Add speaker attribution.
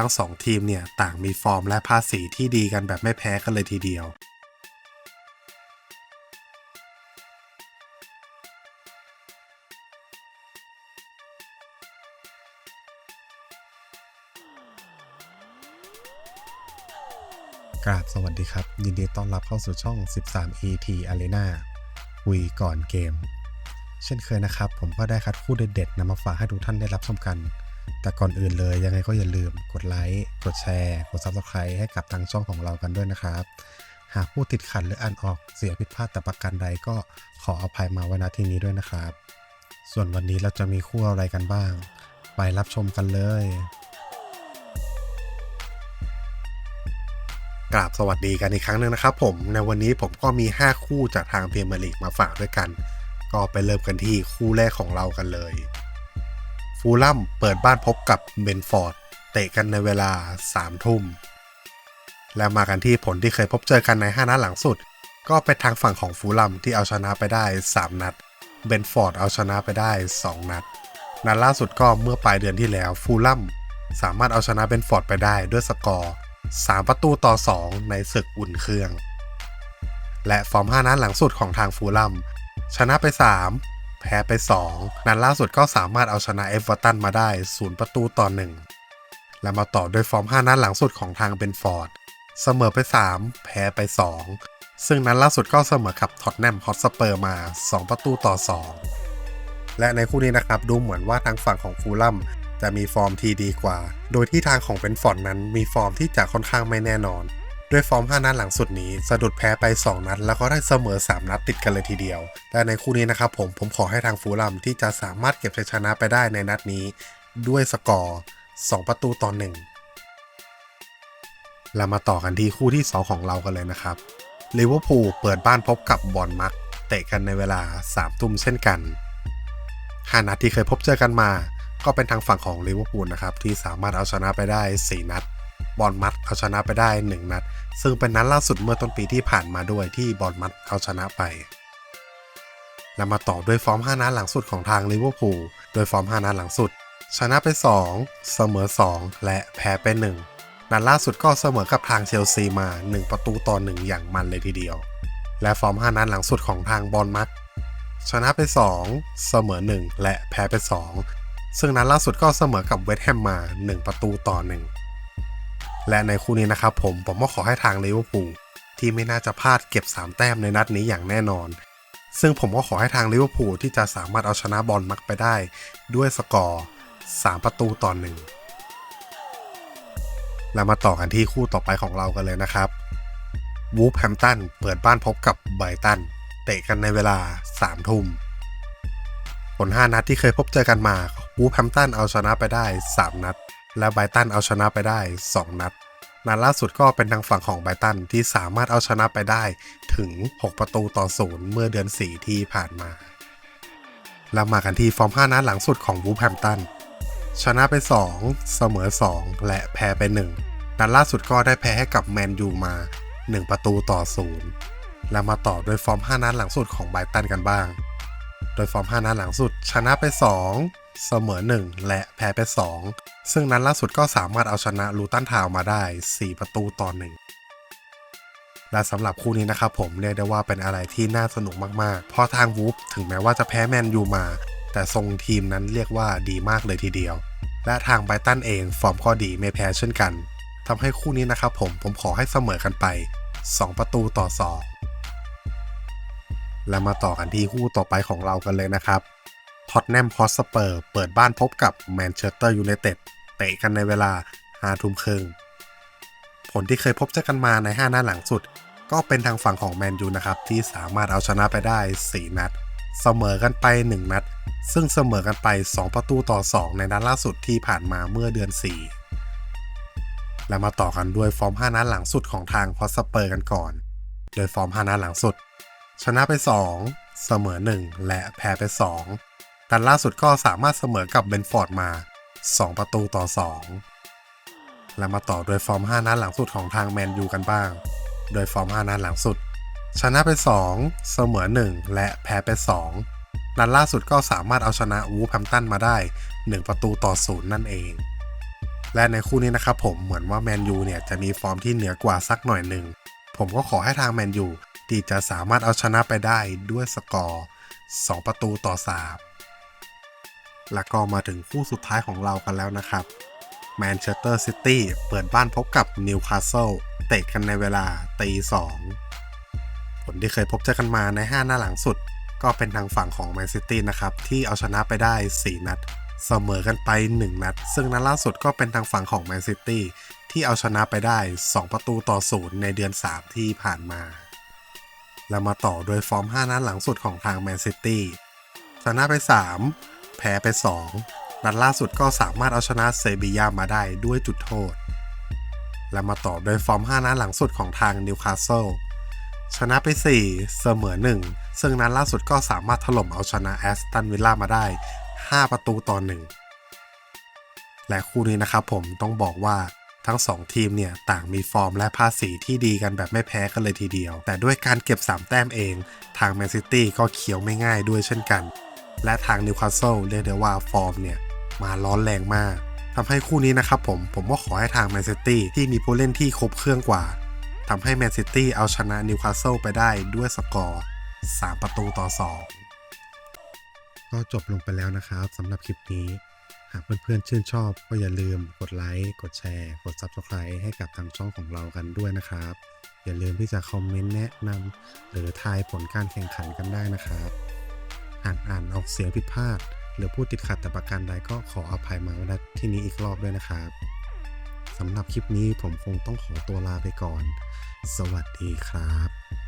Speaker 1: ทั้ง 2 ทีมเนี่ยต่างมีฟอร์มและภาษีที่ดีกันแบบไม่แพ้กันเลยทีเดียว กราบสวัสดีครับ ยินดีต้อนรับเข้าสู่ช่อง 13 ET Arena คุยก่อนเกม เช่นเคยนะครับ ผมก็ได้คัดคู่เด็ดๆนำมาฝากให้ทุกท่านได้รับชมกัน แต่ก่อนอื่นเลยยังไงก็อย่าลืมกดไลค์กดแชร์ กด Subscribe ให้กับทางช่องของเรากันด้วยนะครับ หากผู้ติดขัดหรืออ่านออกเสียผิดพลาดแต่ประการใดก็ขออภัยมาไว้ณที่นี้ด้วยนะครับ ส่วนวันนี้เราจะมีคู่อะไรกันบ้าง ไปรับชมกันเลยกราบสวัสดีกันอีกครั้งหนึ่งนะครับผมในวันนี้ผมก็มี 5 คู่จากทางเมียร์ลีกมาฝากด้วยกัน ก็ไปเริ่มกันที่คู่แรกของเรากันเลย ฟูลัมเปิดบ้านพบกับเบนฟอร์ด เตะกันในเวลา3ทุ่ม และมากันที่ผลที่เคยพบเจอกันใน 5 นัดหลังสุด ก็เป็นทางฝั่งของฟูลัมที่เอาชนะไปได้ 3 นัด เบนฟอร์ดเอาชนะไปได้ 2 นัด นัดล่าสุดก็เมื่อปลายเดือนที่แล้วฟูลัมสามารถเอาชนะเบนฟอร์ดไปได้ด้วยสกอร์ 3 ประตูต่อ 2 ในศึกอุ่นเครื่อง และฟอร์ม 5 นัดหลังสุดของทางฟูลัมชนะไป 3 แพ้ไป 2 นัดล่าสุดก็สามารถเอาชนะเอฟเวอร์ตันมาได้ 0 ประตูต่อ 1 และมาต่อด้วยฟอร์ม 5 นัดหลังสุดของทางเบนฟอร์ด เสมอไป 3 แพ้ไป 2 ซึ่งนัดล่าสุดก็เสมอกับท็อตแนมฮอตสเปอร์มา 2 ประตูต่อ 2 และในคู่นี้นะครับดูเหมือนว่าทางฝั่งของฟูลัมจะมีฟอร์มที่ดีกว่า โดยที่ทางของเบนฟอร์ดนั้นมีฟอร์มที่จะค่อนข้างไม่แน่นอน ด้วยฟอร์ม 5 นัดหลังสุดนี้ สะดุดแพ้ไป 2 นัด แล้วก็ได้เสมอ 3 นัดติดกันเลยทีเดียวและในคู่นี้นะครับผมผมขอให้ทางฟูลัมที่จะสามารถเก็บชัยชนะไปได้ในนัดนี้ ด้วยสกอร์ 2 ประตูต่อ1เรามาต่อกันที่คู่ที่ 2 ของเรากันเลยนะครับลิเวอร์พูลเปิดบ้านพบกับบอนมักเตะกันในเวลา3ทุ่มเช่นกัน5นัดที่เคยพบเจอกันมา ก็เป็นทางฝั่งของลิเวอร์พูลนะครับที่สามารถเอาชนะไปได้ 4 นัด บอลมัดเอาชนะไปได้ 1 นัด ซึ่งเป็นนัดล่าสุดเมื่อต้นปีที่ผ่านมาด้วยที่บอลมัดเอาชนะไป แล้วมาต่อด้วยฟอร์ม 5 นัดหลังสุดของทางลิเวอร์พูลโดยฟอร์ม 5 นัดหลังสุด ชนะไป 2 เสมอ 2 และแพ้ไป 1 นัดล่าสุดก็เสมอกับทางเชลซีมา 1 ประตูต่อ 1 อย่างมันเลยทีเดียว และฟอร์ม 5 นัดหลังสุดของทางบอลมัดชนะไป 2 เสมอ 1 และแพ้ไป 2 ซึ่งนัดล่าสุดก็เสมอกับเวสต์แฮมมา 1 ประตูต่อ 1 และในคู่นี้นะครับผมผมก็ขอให้ทางลิเวอร์พูลที่ไม่น่าจะพลาดเก็บ 3 แต้มในนัดนี้อย่างแน่นอน ซึ่งผมก็ขอให้ทางลิเวอร์พูลที่จะสามารถเอาชนะบอลมักไปได้ ด้วยสกอร์ 3 ประตูต่อ1แล้วมาต่อกันที่คู่ต่อไปของเรากันเลยนะครับวูฟแฮมตันเปิดบ้านพบกับไบรตัน เตะกันในเวลา 3 ทุ่มผล 5 นัดที่เคยพบเจอกันมาวูฟแฮมตันเอาชนะไปได้ 3 นัด และไบตันเอาชนะไปได้ 2 นัด นัดล่าสุดก็เป็นทางฝั่งของไบตันที่สามารถเอาชนะไปได้ถึง 6 ประตูต่อศูนย์เมื่อเดือน 4 ที่ผ่านมา แล้วมากันที่ฟอร์ม 5 นัดหลังสุดของวูฟแฮมตัน ชนะไป 2 เสมอ 2 และแพ้ไป 1 นัดล่าสุดก็ได้แพ้ให้กับแมนยูมา 1 ประตูต่อศูนย์แล้วมาต่อโดยฟอร์ม 5 นัดหลังสุดของไบตันกันบ้าง โดยฟอร์ม 5 นัดหลังสุดชนะไป 2 เสมอ 1 และแพ้ไป 2 ซึ่งนัดล่าสุดก็สามารถเอาชนะลูตันทาวมาได้ 4 ประตูต่อ1และสำหรับคู่นี้นะครับผมเรียกได้ว่าเป็นอะไรที่น่าสนุกมากๆ เพราะทางวูฟถึงแม้ว่าจะแพ้แมนยูมา แต่ทรงทีมนั้นเรียกว่าดีมากเลยทีเดียว และทางไบรตันเองฟอร์มก็ดีไม่แพ้เช่นกันทำให้คู่นี้นะครับผมผมขอให้เสมอกันไป 2 ประตูต่อ2แล้วมาต่อกันที่คู่ต่อไปของเรากันเลยนะครับท็อตแนมฮอสเปอร์เปิดบ้านพบกับแมนเชสเตอร์ยูไนเต็ด เตะกันในเวลา5ทุ่มครึ่งผลที่เคยพบเจอกันมาใน 5 นัดหลังสุด ก็เป็นทางฝั่งของแมนยูนะครับ ที่สามารถเอาชนะไปได้ 4 นัด เสมอกันไป 1 นัด ซึ่งเสมอกันไป 2 ประตูต่อ 2 ในนัดล่าสุดที่ผ่านมาเมื่อเดือน 4 และมาต่อกันด้วยฟอร์ม 5 นัดหลังสุดของทางฮอสเปอร์กันก่อน โดยฟอร์ม 5 นัดหลังสุด ชนะไป 2 เสมอ 1 และแพ้ไป 2นัดล่าสุดก็สามารถเสมอกับเบนฟอร์ดมา 2 ประตูต่อ 2 และมาต่อด้วยฟอร์ม 5 นัดหลังสุดของทางแมนยูกันบ้าง โดยฟอร์ม 5 นัดหลังสุด ชนะไป 2 เสมอ 1 และแพ้ไป 2 นัดล่าสุดก็สามารถเอาชนะวูฟแฮมตันมาได้ 1 ประตูต่อ 0 นั่นเอง และในคู่นี้นะครับผมเหมือนว่าแมนยูเนี่ยจะมีฟอร์มที่เหนือกว่าสักหน่อยหนึ่ง ผมก็ขอให้ทางแมนยูที่จะสามารถเอาชนะไปได้ด้วยสกอร์ 2 ประตูต่อ 3 แล้วก็มาถึงคู่สุดท้ายของเรากันแล้วนะครับแมนเชสเตอร์ซิตี้เปิดบ้านพบกับนิวคาสเซิลเตะกันในเวลาตีสองผลที่เคยพบเจอกันมาใน 5 หน้าหลังสุด ก็เป็นทางฝั่งของแมนซิตี้นะครับ ที่เอาชนะไปได้ 4 นัด เสมอกันไป 1 นัด ซึ่งนัดล่าสุดก็เป็นทางฝั่งของแมนซิตี้ที่เอาชนะไปได้ 2 ประตูต่อศูนย์ในเดือน 3 ที่ผ่านมาแล้วมาต่อโดยฟอร์ม 5 นัดหลังสุดของทางแมนซิตี้ชนะไป 3 แพ้ไป 2 นัดล่าสุดก็สามารถเอาชนะเซบียามาได้ด้วยจุดโทษ และมาต่อโดยฟอร์ม 5 นัดหลังสุดของทางนิวคาสเซิลชนะไป 4 เสมอ 1 ซึ่งนัดล่าสุดก็สามารถถล่มเอาชนะแอสตันวิลล่ามาได้ 5 ประตูต่อ 1 และคู่นี้นะครับผมต้องบอกว่าทั้ง 2 ทีมเนี่ยต่างมีฟอร์มและภาษีที่ดีกันแบบไม่แพ้กันเลยทีเดียว แต่ด้วยการเก็บ 3 แต้มเอง ทางแมนซิตี้ก็เขียวไม่ง่ายด้วยเช่นกัน และทางนิวคาสเซิลเรียกได้ว่าฟอร์มเนี่ยมาร้อนแรงมากทำให้คู่นี้นะครับผม ผมก็ขอให้ทางแมนซิตี้ที่มีผู้เล่นที่ครบเครื่องกว่าทำให้แมนซิตี้เอาชนะนิวคาสเซิลไปได้ด้วยสกอร์ 3 ประตูต่อ 2 ก็จบลงไปแล้วนะครับสำหรับคลิปนี้ หากเพื่อนๆชื่นชอบก็อย่าลืมกดไลค์ กดแชร์ กด Subscribe ให้กับทางช่องของเรากันด้วยนะครับ อย่าลืมที่จะคอมเมนต์แนะนำหรือทายผลการแข่งขันกันได้นะครับ หากอ่านออกเสียงผิดพลาด หรือพูดติดขัดแต่ประการใดก็ขออภัยมาณที่นี้อีกรอบด้วยนะครับสำหรับคลิปนี้ผมคงต้องขอตัวลาไปก่อน สวัสดีครับ